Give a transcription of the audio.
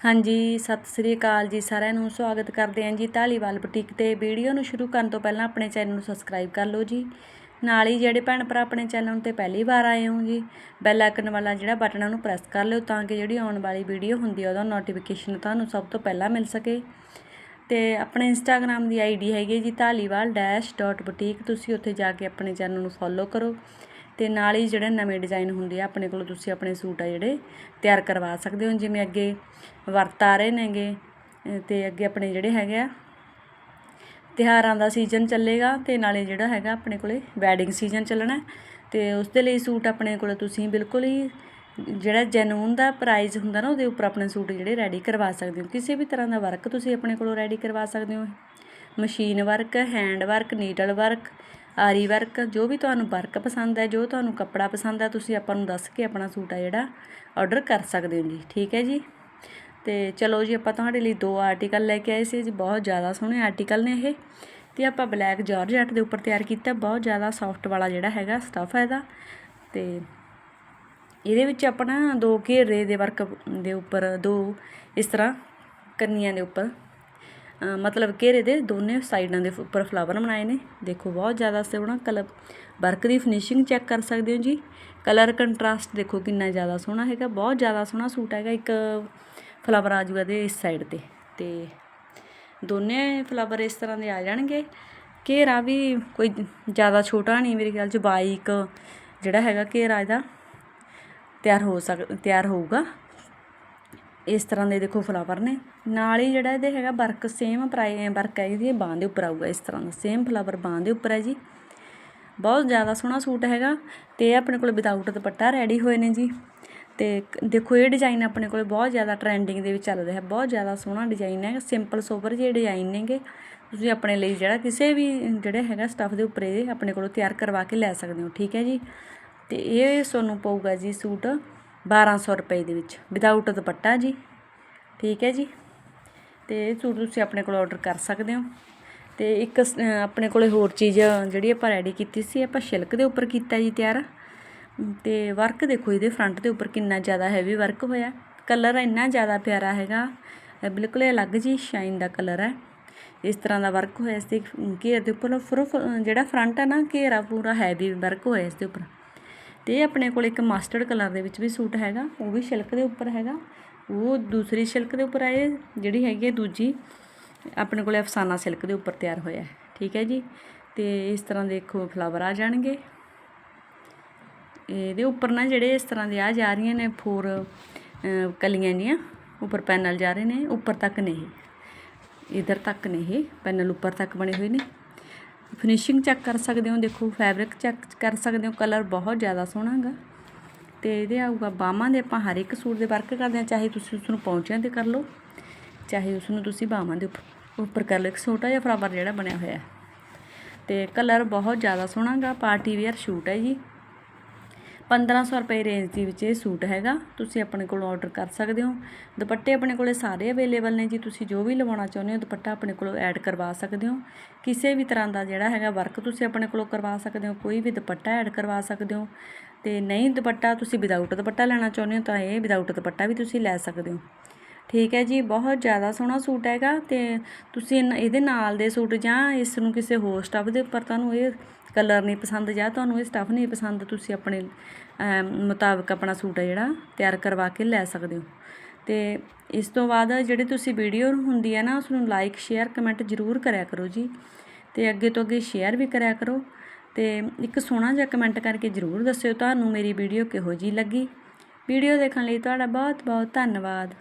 ਹਾਂਜੀ, ਸਤਿ ਸ੍ਰੀ ਅਕਾਲ ਜੀ, ਸਾਰਿਆਂ ਨੂੰ ਸਵਾਗਤ ਕਰਦੇ ਹਾਂ ਜੀ ਢਾਲੀਵਾਲ ਬੁਟੀਕ ਤੇ। ਵੀਡੀਓ ਨੂੰ ਸ਼ੁਰੂ ਕਰਨ ਤੋਂ ਪਹਿਲਾਂ ਆਪਣੇ ਚੈਨਲ ਨੂੰ ਸਬਸਕ੍ਰਾਈਬ ਕਰ ਲਓ ਜੀ। ਨਾਲ ਹੀ ਜਿਹੜੇ ਭੈਣ ਭਰਾ ਆਪਣੇ ਚੈਨਲ ਤੇ ਪਹਿਲੀ ਵਾਰ ਆਏ ਹੋ ਜੀ, ਬੈਲ ਆਈਕਨ ਵਾਲਾ ਜਿਹੜਾ ਬਟਨ ਉਹਨੂੰ ਪ੍ਰੈਸ ਕਰ ਲਿਓ ਤਾਂ ਕਿ ਜਿਹੜੀ ਆਉਣ ਵਾਲੀ ਵੀਡੀਓ ਹੁੰਦੀ ਹੈ ਉਹਦਾ ਨੋਟੀਫਿਕੇਸ਼ਨ ਤੁਹਾਨੂੰ ਸਭ ਤੋਂ ਪਹਿਲਾਂ ਮਿਲ ਸਕੇ। ਤੇ ਆਪਣੇ ਇੰਸਟਾਗ੍ਰam ਦੀ ਆਈਡੀ ਹੈਗੀ ਜੀ ਢਾਲੀਵਾਲ ਡੈਸ਼ ਡਾਟ ਬੁਟੀਕ ਤੁਸੀਂ ਉੱਥੇ ਜਾ ਕੇ ਆਪਣੇ ਚੈਨਲ ਨੂੰ ਫੋਲੋ ਕਰੋ। ਅਤੇ ਨਾਲ ਹੀ ਜਿਹੜੇ ਨਵੇਂ ਡਿਜ਼ਾਈਨ ਹੁੰਦੇ ਆ, ਆਪਣੇ ਕੋਲ ਤੁਸੀਂ ਆਪਣੇ ਸੂਟ ਆ ਜਿਹੜੇ ਤਿਆਰ ਕਰਵਾ ਸਕਦੇ ਹੋ, ਜਿਵੇਂ ਅੱਗੇ ਵਰਤ ਆ ਰਹੇ ਨੇਗੇ ਅਤੇ ਅੱਗੇ ਆਪਣੇ ਜਿਹੜੇ ਹੈਗੇ ਆ, ਤਿਉਹਾਰਾਂ ਦਾ ਸੀਜ਼ਨ ਚੱਲੇਗਾ ਤੇ ਨਾਲੇ ਜਿਹੜਾ ਹੈਗਾ ਆਪਣੇ ਕੋਲੇ ਵੈਡਿੰਗ ਸੀਜ਼ਨ ਚੱਲਣਾ ਹੈ, ਤੇ ਉਸ ਦੇ ਲਈ ਸੂਟ ਆਪਣੇ ਕੋਲੇ ਤੁਸੀਂ ਬਿਲਕੁਲ ਹੀ ਜਿਹੜਾ ਜੈਨੂਨ ਦਾ ਪ੍ਰਾਈਸ ਹੁੰਦਾ ਨਾ, ਉਹਦੇ ਉੱਪਰ ਆਪਣੇ ਸੂਟ ਜਿਹੜੇ ਰੈਡੀ ਕਰਵਾ ਸਕਦੇ ਹੋ। ਕਿਸੇ ਵੀ ਤਰ੍ਹਾਂ ਦਾ ਵਰਕ ਤੁਸੀਂ ਆਪਣੇ ਕੋਲੋਂ ਰੈਡੀ ਕਰਵਾ ਸਕਦੇ ਹੋ। Machine work hand work needle work aari work, ਜੋ ਵੀ ਤੁਹਾਨੂੰ ਵਰਕ ਪਸੰਦ ਹੈ, ਜੋ ਤੁਹਾਨੂੰ ਕੱਪੜਾ ਪਸੰਦ ਹੈ, ਤੁਸੀਂ ਆਪਾਂ ਨੂੰ ਦੱਸ ਕੇ ਆਪਣਾ ਸੂਟ ਆ ਜਿਹੜਾ ਆਰਡਰ ਕਰ ਸਕਦੇ ਹੋ ਜੀ, ਠੀਕ ਹੈ ਜੀ? ਤੇ ਚਲੋ ਜੀ, ਆਪਾਂ ਤੁਹਾਡੇ ਲਈ ਦੋ ਆਰਟੀਕਲ ਲੈ ਕੇ ਆਏ ਸੀ ਜੀ, ਬਹੁਤ ਜ਼ਿਆਦਾ ਸੋਹਣੇ ਆਰਟੀਕਲ ਨੇ ਇਹ। ਤੇ ਆਪਾਂ ਬਲੈਕ ਜਾਰਜਟ ਦੇ ਉੱਪਰ ਤਿਆਰ ਕੀਤਾ, ਬਹੁਤ ਜ਼ਿਆਦਾ ਸੌਫਟ ਵਾਲਾ ਜਿਹੜਾ ਹੈਗਾ ਸਟਫ ਹੈ ਇਹਦਾ। ਤੇ ਇਹਦੇ ਵਿੱਚ ਆਪਣਾ ਦੋ ਘੇਰੇ ਦੇ ਵਰਕ ਦੇ ਉੱਪਰ, ਦੋ ਇਸ ਤਰ੍ਹਾਂ ਕੰਨੀਆਂ ਦੇ ਉੱਪਰ ਮਤਲਬ ਘੇਰੇ ਦੇ ਦੋਨੇ ਸਾਈਡਾਂ ਦੇ ਉੱਪਰ ਫਲਾਵਰ ਬਣਾਏ ਨੇ। ਦੇਖੋ, ਬਹੁਤ ਜ਼ਿਆਦਾ ਸੋਹਣਾ ਕਲਰ। ਵਰਕ ਦੀ ਫਿਨਿਸ਼ਿੰਗ ਚੈੱਕ ਕਰ ਸਕਦੇ ਹੋ ਜੀ। ਕਲਰ ਕੰਟਰਾਸਟ ਦੇਖੋ ਕਿੰਨਾ ਜ਼ਿਆਦਾ ਸੋਹਣਾ ਹੈਗਾ। ਬਹੁਤ ਜ਼ਿਆਦਾ ਸੋਹਣਾ ਸੂਟ ਹੈਗਾ ਇੱਕ ਫਲਾਵਰ ਆ ਜੂਗਾ ਦੇ ਇਸ ਸਾਈਡ ਤੇ। ਤੇ ਦੋਨੇ ਫਲਾਵਰ ਇਸ ਤਰ੍ਹਾਂ ਦੇ ਆ ਜਾਣਗੇ। ਘੇਰਾ ਵੀ ਕੋਈ ਜ਼ਿਆਦਾ ਛੋਟਾ ਨਹੀਂ, ਮੇਰੇ ਖਿਆਲ ਚ ਬਾਈਕ ਜਿਹੜਾ ਹੈਗਾ ਘੇਰਾ ਇਹਦਾ ਤਿਆਰ ਹੋ ਸਕ, ਤਿਆਰ ਹੋਊਗਾ। ਇਸ ਤਰ੍ਹਾਂ ਦੇ ਦੇਖੋ ਫਲਾਵਰ ਨੇ। ਨਾਲ ਹੀ ਜਿਹੜਾ ਇਹਦੇ ਹੈਗਾ ਵਰਕ ਸੇਮ ਪ੍ਰਾਈ ਵਰਕ ਹੈ ਇਹਦੀ ਬਾਂਹ ਦੇ ਉੱਪਰ ਆਊਗਾ ਇਸ ਤਰ੍ਹਾਂ ਦਾ। ਸੇਮ ਫਲਾਵਰ ਬਾਂਹ ਦੇ ਉੱਪਰ ਹੈ ਜੀ। ਬਹੁਤ ਜ਼ਿਆਦਾ ਸੋਹਣਾ ਸੂਟ ਹੈਗਾ ਤੇ ਇਹ ਆਪਣੇ ਕੋਲ ਵਿਦਆਊਟ ਦੁਪੱਟਾ ਰੈਡੀ ਹੋਏ ਨੇ ਜੀ। ਤੇ ਦੇਖੋ ਇਹ ਡਿਜ਼ਾਈਨ ਆਪਣੇ ਕੋਲ ਬਹੁਤ ਜ਼ਿਆਦਾ ਟ੍ਰੈਂਡਿੰਗ ਦੇ ਵਿੱਚ ਚੱਲ ਰਿਹਾ। ਬਹੁਤ ਜ਼ਿਆਦਾ ਸੋਹਣਾ ਡਿਜ਼ਾਈਨ ਹੈ ਸਿੰਪਲ ਸੋਬਰ ਜਿਹੇ ਡਿਜ਼ਾਈਨ ਨੇਗੇ। ਤੁਸੀਂ ਆਪਣੇ ਲਈ ਜਿਹੜਾ ਕਿਸੇ ਵੀ ਜਿਹੜੇ ਹੈਗਾ ਸਟੱਫ ਦੇ ਉੱਪਰ ਇਹ ਆਪਣੇ ਕੋਲੋਂ ਤਿਆਰ ਕਰਵਾ ਕੇ ਲੈ ਸਕਦੇ ਹੋ। ਠੀਕ ਹੈ ਜੀ। ਤੇ ਇਹ ਤੁਹਾਨੂੰ ਪਊਗਾ ਜੀ ਸੂਟ। 1200 ਰੁਪਏ ਦੇ ਵਿੱਚ ਵਿਦਆਊਟ ਦੁਪੱਟਾ ਜੀ। ਠੀਕ ਹੈ ਜੀ। ਤੇ ਇਹ ਸੂਟ ਤੁਸੀਂ ਆਪਣੇ ਕੋਲ ਆਰਡਰ ਕਰ ਸਕਦੇ ਹੋ। ਤੇ ਇੱਕ ਆਪਣੇ ਕੋਲੇ ਹੋਰ ਚੀਜ਼ ਜਿਹੜੀ ਆਪਾਂ ਰੈਡੀ ਕੀਤੀ ਸੀ, ਆਪਾਂ ਸ਼ਿਲਕ ਦੇ ਉੱਪਰ ਕੀਤਾ ਜੀ ਤਿਆਰ। ਤੇ ਵਰਕ ਦੇਖੋ, ਇਹਦੇ ਫਰੰਟ ਦੇ ਉੱਪਰ ਕਿੰਨਾ ਜ਼ਿਆਦਾ ਹੈਵੀ ਵਰਕ ਹੋਇਆ। ਕਲਰ ਇੰਨਾ ਜ਼ਿਆਦਾ ਪਿਆਰਾ ਹੈਗਾ। ਬਿਲਕੁਲ ਹੀ ਅਲੱਗ ਜੀ ਸ਼ਾਈਨ ਦਾ ਕਲਰ ਹੈ। ਇਸ ਤਰ੍ਹਾਂ ਦਾ ਵਰਕ ਹੋਇਆ ਇਸ ਘੇਰ ਦੇ ਉੱਪਰ, ਫੁਰਫ, ਜਿਹੜਾ ਫਰੰਟ ਹੈ ਨਾ, ਘੇਰਾ ਪੂਰਾ ਹੈਵੀ ਵਰਕ ਹੋਇਆ ਇਸ ਦੇ ਉੱਪਰ। ਤੇ ਆਪਣੇ ਕੋਲ ਇੱਕ ਮਸਟਰਡ ਕਲਰ ਦੇ ਵਿੱਚ ਵੀ ਸੂਟ ਹੈਗਾ, ਉਹ ਵੀ ਸਿਲਕ ਦੇ ਉੱਪਰ ਹੈਗਾ। ਉਹ ਦੂਸਰੀ ਸਿਲਕ ਦੇ ਉੱਪਰ ਆਏ, ਜਿਹੜੀ ਹੈਗੀ ਹੈ ਦੂਜੀ, ਆਪਣੇ ਕੋਲ ਅਫਸਾਨਾ ਸਿਲਕ ਦੇ ਉੱਪਰ ਤਿਆਰ ਹੋਇਆ ਹੈ, ਠੀਕ ਹੈ ਜੀ। ਤੇ ਇਸ ਤਰ੍ਹਾਂ ਦੇਖੋ ਫਲਾਵਰ ਆ ਜਾਣਗੇ। ਇਹਦੇ ਉੱਪਰ ਨਾ ਜਿਹੜੇ ਇਸ ਤਰ੍ਹਾਂ ਦੇ ਆ ਜਾ ਰਹੀਆਂ ਨੇ ਫੋਰ ਕਲੀਆਂ ਜੀਆਂ ਉੱਪਰ ਪੈਨਲ ਜਾ ਰਹੇ ਨੇ, ਉੱਪਰ ਤੱਕ ਨਹੀਂ। ਇਹ ਇਧਰ ਤੱਕ ਨਹੀਂ, ਪੈਨਲ ਉੱਪਰ ਤੱਕ ਬਣੇ ਹੋਏ ਨੇ। ਫਿਨਿਸ਼ਿੰਗ ਚੈੱਕ ਕਰ ਸਕਦੇ ਹੋ, ਦੇਖੋ ਫੈਬਰਿਕ ਚੈੱਕ ਕਰ ਸਕਦੇ ਹੋ ਕਲਰ ਬਹੁਤ ਜ਼ਿਆਦਾ ਸੋਹਣਾ ਹੈਗਾ। ਤੇ ਇਹਦੇ ਆਊਗਾ ਬਾਹਾਂ ਦੇ ਆਪਾਂ ਹਰ ਇੱਕ ਸੂਟ ਦੇ ਵਰਕ ਕਰਦੇ ਹਾਂ, ਚਾਹੇ ਤੁਸੀਂ ਉਸ ਨੂੰ ਪੌਂਚਿਆਂ ਤੇ ਕਰ ਲਓ, ਚਾਹੇ ਉਸ ਨੂੰ ਤੁਸੀਂ ਬਾਹਾਂ ਦੇ ਉੱਪਰ ਉੱਪਰ ਕਰ ਲਓ, ਇੱਕ ਛੋਟਾ ਜਿਹਾ ਫਲਾਵਰ ਜਿਹੜਾ ਬਣਿਆ ਹੋਇਆ ਹੈ। ਤੇ ਕਲਰ ਬਹੁਤ ਜ਼ਿਆਦਾ ਸੋਹਣਾ ਗਾ ਪਾਰਟੀ ਵੇਅਰ ਸੂਟ ਹੈ ਜੀ। 1500 ਰੁਪਏ ਰੇਂਜ ਦੇ ਵਿੱਚ ਇਹ ਸੂਟ ਹੈਗਾ। ਤੁਸੀਂ ਆਪਣੇ ਕੋਲ ਆਰਡਰ ਕਰ ਸਕਦੇ ਹੋ। ਦੁਪੱਟੇ ਆਪਣੇ ਕੋਲੇ ਸਾਰੇ ਅਵੇਲੇਬਲ ਨੇ ਜੀ। ਤੁਸੀਂ ਜੋ ਵੀ ਲਵਾਉਣਾ ਚਾਹੁੰਦੇ ਹੋ, ਦੁਪੱਟਾ ਆਪਣੇ ਕੋਲੋਂ ਐਡ ਕਰਵਾ ਸਕਦੇ ਹੋ। ਕਿਸੇ ਵੀ ਤਰ੍ਹਾਂ ਦਾ ਜਿਹੜਾ ਹੈਗਾ ਵਰਕ ਤੁਸੀਂ ਆਪਣੇ ਕੋਲੋਂ ਕਰਵਾ ਸਕਦੇ ਹੋ। ਕੋਈ ਵੀ ਦੁਪੱਟਾ ਐਡ ਕਰਵਾ ਸਕਦੇ ਹੋ। ਤੇ ਨਹੀਂ ਦੁਪੱਟਾ ਤੁਸੀਂ ਵਿਦਆਊਟ ਦੁਪੱਟਾ ਲੈਣਾ ਚਾਹੁੰਦੇ ਹੋ ਤਾਂ ਇਹ ਵਿਦਆਊਟ ਦੁਪੱਟਾ ਵੀ ਤੁਸੀਂ ਲੈ ਸਕਦੇ ਹੋ। ਠੀਕ ਹੈ ਜੀ ਬਹੁਤ ਜ਼ਿਆਦਾ ਸੋਹਣਾ ਸੂਟ ਹੈਗਾ ਤੇ ਤੁਸੀਂ ਇਨ- ਇਹਦੇ ਨਾਲ ਦੇ ਸੂਟ ਜਾਂ ਇਸ ਨੂੰ ਕਿਸੇ ਹੋਰ ਸਟੱਫ ਦੇ ਉੱਪਰ ਤੁਹਾਨੂੰ ਇਹ ਕਲਰ ਨਹੀਂ ਪਸੰਦ ਜਾਂ ਤੁਹਾਨੂੰ ਇਹ ਸਟੱਫ ਨਹੀਂ ਪਸੰਦ ਤੁਸੀਂ ਆਪਣੇ ਅਮ, ਮੁਤਾਬਕ ਆਪਣਾ ਸੂਟ ਹੈ ਜਿਹੜਾ ਤਿਆਰ ਕਰਵਾ ਕੇ ਲੈ ਸਕਦੇ ਹੋ। ਤੇ ਇਸ ਤੋਂ ਬਾਅਦ ਜਿਹੜੀ ਤੁਸੀਂ ਵੀਡੀਓ ਹੁੰਦੀ ਹੈ ਨਾ ਉਸ ਨੂੰ ਲਾਈਕ ਸ਼ੇਅਰ ਕਮੈਂਟ ਜ਼ਰੂਰ ਕਰਿਆ ਕਰੋ ਜੀ ਤੇ ਅੱਗੇ ਤੋਂ ਅੱਗੇ ਸ਼ੇਅਰ ਵੀ ਕਰਿਆ ਕਰੋ ਤੇ ਇੱਕ ਸੋਹਣਾ ਜਿਹਾ ਕਮੈਂਟ ਕਰਕੇ ਜ਼ਰੂਰ ਦੱਸਿਓ ਤੁਹਾਨੂੰ ਮੇਰੀ ਵੀਡੀਓ ਕਿਹੋ ਜੀ ਲੱਗੀ। ਵੀਡੀਓ ਦੇਖਣ ਲਈ ਤੁਹਾਡਾ ਬਹੁਤ ਬਹੁਤ ਧੰਨਵਾਦ।